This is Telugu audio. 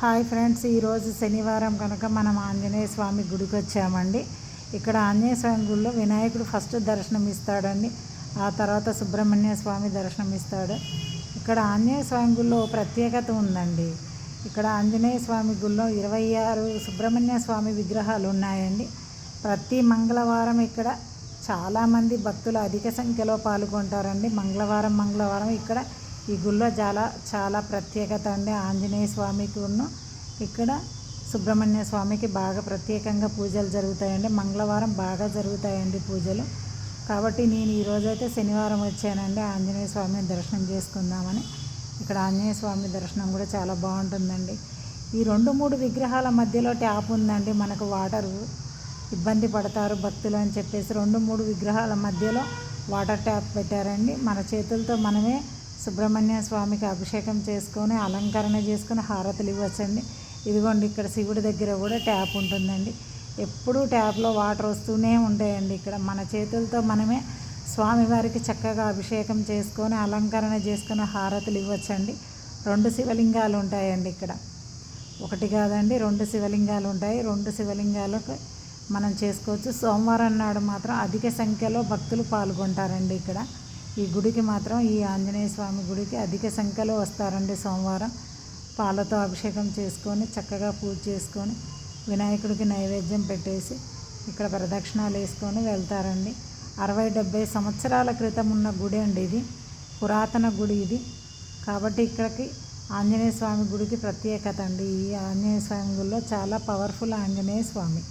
హాయ్ ఫ్రెండ్స్ ఈరోజు శనివారం కనుక మనం ఆంజనేయ స్వామి గుడికి వచ్చామండి. ఇక్కడ ఆంజనేయ స్వామి గుడిలో వినాయకుడు ఫస్ట్ దర్శనం ఇస్తాడండి. ఆ తర్వాత సుబ్రహ్మణ్య స్వామి దర్శనం ఇస్తాడు. ఇక్కడ ఆంజనేయ స్వామి గుడిలో ప్రత్యేకత ఉందండి. ఇక్కడ ఆంజనేయ స్వామి గుడిలో ఇరవై ఆరు సుబ్రహ్మణ్య స్వామి విగ్రహాలు ఉన్నాయండి. ప్రతి మంగళవారం ఇక్కడ చాలామంది భక్తులు అధిక సంఖ్యలో పాల్గొంటారండి. మంగళవారం మంగళవారం ఇక్కడ ఈ గుళ్ళో చాలా చాలా ప్రత్యేకత అండి. ఆంజనేయ స్వామికి ఉన్న ఇక్కడ సుబ్రహ్మణ్య స్వామికి బాగా ప్రత్యేకంగా పూజలు జరుగుతాయండి. మంగళవారం బాగా జరుగుతాయండి పూజలు. కాబట్టి నేను ఈరోజైతే శనివారం వచ్చానండి ఆంజనేయ స్వామిని దర్శనం చేసుకుందామని. ఇక్కడ ఆంజనేయ స్వామి దర్శనం కూడా చాలా బాగుంటుందండి. ఈ రెండు మూడు విగ్రహాల మధ్యలో ట్యాప్ ఉందండి. మనకు వాటరు ఇబ్బంది పడతారు భక్తులు అని చెప్పేసి రెండు మూడు విగ్రహాల మధ్యలో వాటర్ ట్యాప్ పెట్టారండి. మన చేతులతో మనమే సుబ్రహ్మణ్య స్వామికి అభిషేకం చేసుకొని అలంకరణ చేసుకొని హారతులు ఇవ్వచ్చండి. ఇదిగోండి ఇక్కడ శివుడి దగ్గర కూడా ట్యాప్ ఉంటుందండి. ఎప్పుడూ ట్యాప్లో వాటర్ వస్తూనే ఉంటాయండి ఇక్కడ. మన చేతులతో మనమే స్వామివారికి చక్కగా అభిషేకం చేసుకొని అలంకరణ చేసుకుని హారతులు ఇవ్వచ్చండి. రెండు శివలింగాలు ఉంటాయండి ఇక్కడ. ఒకటి కాదండి రెండు శివలింగాలు ఉంటాయి. రెండు శివలింగాలకు మనం చేసుకోవచ్చు. సోమవారం నాడు మాత్రం అధిక సంఖ్యలో భక్తులు పాల్గొంటారండి ఇక్కడ. ఈ గుడికి మాత్రం ఈ ఆంజనేయ స్వామి గుడికి అధిక సంఖ్యలో వస్తారండి సోమవారం. పాలతో అభిషేకం చేసుకొని చక్కగా పూజ చేసుకొని వినాయకుడికి నైవేద్యం పెట్టేసి ఇక్కడ ప్రదక్షిణాలు వేసుకొని వెళ్తారండి. అరవై డెబ్బై సంవత్సరాల క్రితం ఉన్న గుడి అండి ఇది. పురాతన గుడి ఇది. కాబట్టి ఇక్కడికి ఆంజనేయ స్వామి గుడికి ప్రత్యేకత అండి. ఈ ఆంజనేయ స్వామి గుడిలో చాలా పవర్ఫుల్ ఆంజనేయ స్వామి.